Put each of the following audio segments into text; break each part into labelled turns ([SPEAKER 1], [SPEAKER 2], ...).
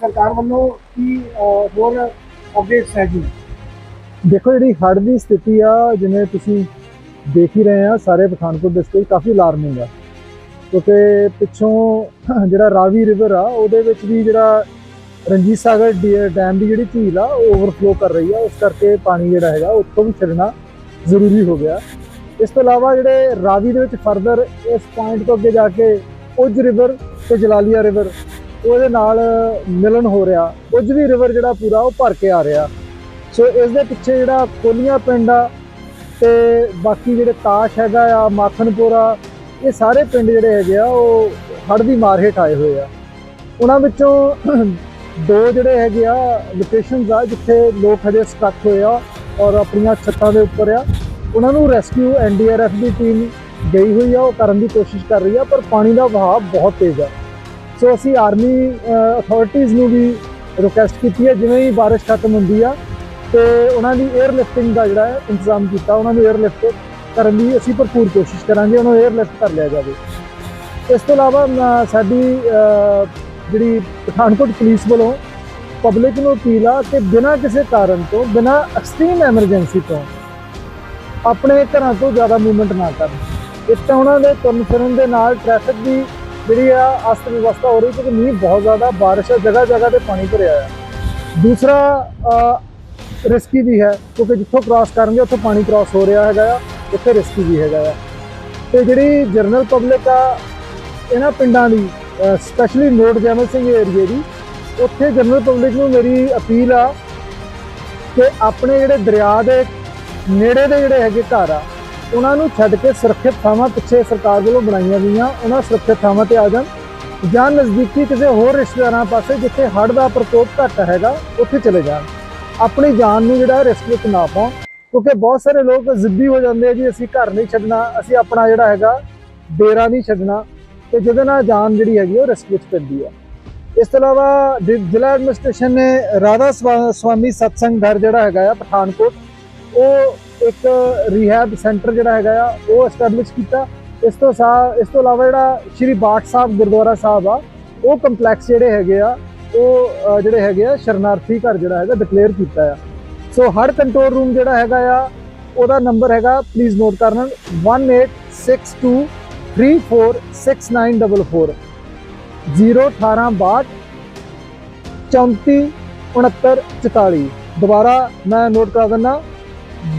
[SPEAKER 1] ਸਰਕਾਰ ਵੱਲੋਂ ਕੀ ਹੋਰ ਅਪਡੇਟਸ ਹੈ ਜੀ?
[SPEAKER 2] ਦੇਖੋ ਜਿਹੜੀ ਹੜ੍ਹ ਦੀ ਸਥਿਤੀ ਆ, ਜਿਵੇਂ ਤੁਸੀਂ ਦੇਖ ਹੀ ਰਹੇ ਆ, ਸਾਰੇ ਪਠਾਨਕੋਟ ਡਿਸਟ੍ਰਿਕਟ ਕਾਫੀ ਅਲਾਰਮਿੰਗ ਆ। ਕਿਉਂਕਿ ਪਿੱਛੋਂ ਜਿਹੜਾ ਰਾਵੀ ਰਿਵਰ ਆ, ਉਹਦੇ ਵਿੱਚ ਵੀ ਜਿਹੜਾ ਰਣਜੀਤ ਸਾਗਰ ਡੀ- ਡੈਮ ਦੀ ਜਿਹੜੀ ਝੀਲ ਆ, ਉਹ ਓਵਰਫਲੋ ਕਰ ਰਹੀ ਆ। ਉਸ ਕਰਕੇ ਪਾਣੀ ਜਿਹੜਾ ਹੈਗਾ ਉੱਥੋਂ ਵੀ ਛੱਡਣਾ ਜ਼ਰੂਰੀ ਹੋ ਗਿਆ। ਇਸ ਤੋਂ ਇਲਾਵਾ ਜਿਹੜੇ ਰਾਵੀ ਦੇ ਵਿੱਚ ਫਰਦਰ ਇਸ ਪੁਆਇੰਟ ਤੋਂ ਅੱਗੇ ਜਾ ਕੇ ਉਜ ਰਿਵਰ ਤੇ ਜਲਾਲੀਆ ਰਿਵਰ ਉਹਦੇ ਨਾਲ ਮਿਲਨ ਹੋ ਰਿਹਾ, ਕੁਝ ਵੀ ਰਿਵਰ ਜਿਹੜਾ ਪੂਰਾ ਉਹ ਭਰ ਕੇ ਆ ਰਿਹਾ। ਸੋ ਇਸ ਦੇ ਪਿੱਛੇ ਜਿਹੜਾ ਕੋਲੀਆਂ ਪਿੰਡ ਆ ਤੇ ਬਾਕੀ ਜਿਹੜੇ ਤਾਸ਼ ਹੈਗਾ ਆ ਮਾਖਣਪੁਰਾ ਇਹ ਸਾਰੇ ਪਿੰਡ ਜਿਹੜੇ ਹੈਗੇ ਆ, ਉਹ ਹੜ੍ਹ ਦੀ ਮਾਰ ਹੇਠ ਆਏ ਹੋਏ ਆ। ਉਹਨਾਂ ਵਿੱਚੋਂ ਦੋ ਜਿਹੜੇ ਹੈਗੇ ਆ ਲੋਕੇਸ਼ਨਸ ਆ, ਜਿੱਥੇ ਲੋਕ ਹਜੇ ਸਟਕ ਹੋਏ ਆ ਔਰ ਆਪਣੀਆਂ ਛੱਤਾਂ ਦੇ ਉੱਪਰ ਆ। ਉਹਨਾਂ ਨੂੰ ਰੈਸਕਿਊ ਐਨਡੀਆਰਐਫ ਦੀ ਟੀਮ ਗਈ ਹੋਈ ਆ, ਉਹ ਕਰਨ ਦੀ ਕੋਸ਼ਿਸ਼ ਕਰ ਰਹੀ ਆ, ਪਰ ਪਾਣੀ ਦਾ ਵਹਾਅ ਬਹੁਤ ਤੇਜ਼ ਆ। ਸੋ ਅਸੀਂ ਆਰਮੀ ਅਥਾਰਟੀਆਂ ਨੂੰ ਵੀ ਰਿਕੁਐਸਟ ਕੀਤੀ ਹੈ, ਜਿਵੇਂ ਹੀ بارش ਖਤਮ ਹੁੰਦੀ ਆ, ਤੇ ਉਹਨਾਂ ਦੀ 에ਅਰ ਲਿਫਟਿੰਗ ਦਾ ਜਿਹੜਾ ਹੈ ਇੰਤਜ਼ਾਮ ਕੀਤਾ, ਉਹਨਾਂ ਨੂੰ 에ਅਰ ਲਿਫਟ ਕਰਨ ਦੀ ਅਸੀਂ ਭਰਪੂਰ ਕੋਸ਼ਿਸ਼ ਕਰਾਂਗੇ, ਉਹਨਾਂ ਨੂੰ 에ਅਰ ਲਿਫਟ ਕਰ ਲਿਆ ਜਾਵੇ। ਇਸ ਤੋਂ ਇਲਾਵਾ ਸਾਡੀ ਜਿਹੜੀ ਪਠਾਨਕੋਟ ਪੁਲਿਸ ਵੱਲੋਂ ਪਬਲਿਕ ਨੂੰ ਅਪੀਲ ਆ ਕਿ ਬਿਨਾਂ ਕਿਸੇ ਕਾਰਨ ਤੋਂ, ਬਿਨਾਂ ਐਕਸਟ੍ਰੀਮ ਐਮਰਜੈਂਸੀ ਤੋਂ, ਆਪਣੇ ਘਰਾਂ ਤੋਂ ਜ਼ਿਆਦਾ ਮੂਵਮੈਂਟ ਨਾ ਕਰਨ। ਇਸ ਤਾਂ ਉਹਨਾਂ ਦੇ ਤੁਰਨ ਫਿਰਨ ਦੇ ਨਾਲ ਟ੍ਰੈਫਿਕ ਦੀ ਜਿਹੜੀ ਆ ਅਸਤ ਵਿਵਸਥਾ ਹੋ ਰਹੀ ਕਿਉਂਕਿ ਮੀਂਹ ਬਹੁਤ ਜ਼ਿਆਦਾ, ਬਾਰਿਸ਼ ਹੈ ਜਗ੍ਹਾ ਜਗ੍ਹਾ ਤੇ ਪਾਣੀ ਭਰਿਆ ਆ ਦੂਸਰਾ ਰਿਸਕੀ ਵੀ ਹੈ, ਕਿਉਂਕਿ ਜਿੱਥੋਂ ਕ੍ਰਾਸ ਕਰਨਗੇ, ਉੱਥੋਂ ਪਾਣੀ ਕ੍ਰਾਸ ਹੋ ਰਿਹਾ ਹੈਗਾ ਆ ਉੱਥੇ ਰਿਸਕੀ ਵੀ ਹੈਗਾ ਆ। ਤੇ ਜਿਹੜੀ ਜਰਨਲ ਪਬਲਿਕ ਆ, ਇਹਨਾਂ ਪਿੰਡਾਂ ਦੀ ਸਪੈਸ਼ਲੀ ਨੋਟ ਜੈਮਲ ਸਿੰਘ ਏਰੀਏ ਦੀ, ਉੱਥੇ ਜਨਰਲ ਪਬਲਿਕ ਨੂੰ ਮੇਰੀ ਅਪੀਲ ਆ ਕਿ ਆਪਣੇ ਜਿਹੜੇ ਦਰਿਆ ਦੇ ਨੇੜੇ ਦੇ ਜਿਹੜੇ ਹੈਗੇ ਘਰ ਆ ਉਹਨਾਂ ਨੂੰ ਛੱਡ ਕੇ ਸੁਰੱਖਿਅਤ ਥਾਵਾਂ ਪਿੱਛੇ ਸਰਕਾਰ ਵੱਲੋਂ ਬਣਾਈਆਂ ਗਈਆਂ, ਉਹਨਾਂ ਸੁਰੱਖਿਅਤ ਥਾਵਾਂ ਤੇ ਆ ਜਾਣ। ਜਾਂ ਨਜ਼ਦੀਕੀ ਕਿਸੇ ਹੋਰ ਰਿਸ਼ਤੇਦਾਰਾਂ ਪਾਸੇ ਜਿੱਥੇ ਹੜ੍ਹ ਦਾ ਪ੍ਰਕੋਪ ਘੱਟ ਹੈਗਾ, ਉੱਥੇ ਚਲੇ ਜਾਣ। ਆਪਣੀ ਜਾਨ ਨੂੰ ਜਿਹੜਾ ਰਿਸਕ ਵਿੱਚ ਨਾ ਪਾਉਣ, ਕਿਉਂਕਿ ਬਹੁਤ ਸਾਰੇ ਲੋਕ ਜ਼ਿੱਦੀ ਹੋ ਜਾਂਦੇ ਆ ਜੀ, ਅਸੀਂ ਘਰ ਨਹੀਂ ਛੱਡਣਾ, ਅਸੀਂ ਆਪਣਾ ਜਿਹੜਾ ਹੈਗਾ, ਡੇਰਾ ਨਹੀਂ ਛੱਡਣਾ, ਤੇ ਜਿਹਦੇ ਨਾਲ ਜਾਨ ਜਿਹੜੀ ਹੈਗੀ ਉਹ ਰਿਸਕ ਵਿੱਚ ਪੈਂਦੀ ਆ। ਇਸ ਤੋਂ ਇਲਾਵਾ ਜ਼ਿ- ਜ਼ਿਲ੍ਹਾ ਐਡਮਿਨਿਸਟ੍ਰੇਸ਼ਨ ਨੇ ਰਾਧਾ ਸਵਾ- ਸਵਾਮੀ ਸਤਸੰਗ ਘਰ ਜਿਹੜਾ ਹੈਗਾ ਆ, ਪਠਾਨਕੋਟ, ਉਹ ਇੱਕ ਰੀਹੈਬ ਸੈਂਟਰ ਜਿਹੜਾ ਹੈਗਾ ਆ, ਉਹ ਐਸਟੈਬਲਿਸ਼ ਕੀਤਾ। ਇਸ ਤੋਂ ਸਾ, ਇਸ ਤੋਂ ਇਲਾਵਾ ਜਿਹੜਾ ਸ਼੍ਰੀ ਬਾਠ ਸਾਹਿਬ ਗੁਰਦੁਆਰਾ ਸਾਹਿਬ ਆ, ਉਹ ਕੰਪਲੈਕਸ ਜਿਹੜੇ ਹੈਗੇ ਆ, ਉਹ ਜਿਹੜੇ ਹੈਗੇ ਆ, ਸ਼ਰਨਾਰਥੀ ਘਰ ਜਿਹੜਾ ਹੈਗਾ ਡਿਕਲੇਅਰ ਕੀਤਾ ਆ। ਸੋ ਹਰ ਕੰਟਰੋਲ ਰੂਮ ਜਿਹੜਾ ਹੈਗਾ ਆ, ਉਹਦਾ ਨੰਬਰ ਹੈਗਾ ਪਲੀਜ਼ ਨੋਟ ਕਰਨਾ 1862346944 01862 34 69 44 ਦੁਬਾਰਾ ਮੈਂ ਨੋਟ ਕਰ ਦਿੰਦਾ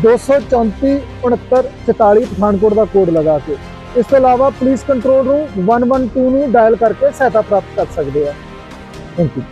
[SPEAKER 2] 234 69 44 ਪਠਾਨਕੋਟ ਦਾ ਕੋਡ ਲਗਾ ਕੇ। ਇਸ ਤੋਂ ਇਲਾਵਾ ਪੁਲਿਸ ਕੰਟਰੋਲ ਰੂਮ 112 ਨੂੰ ਡਾਇਲ ਕਰਕੇ ਸਹਾਇਤਾ ਪ੍ਰਾਪਤ ਕਰ ਸਕਦੇ ਆ। Thank you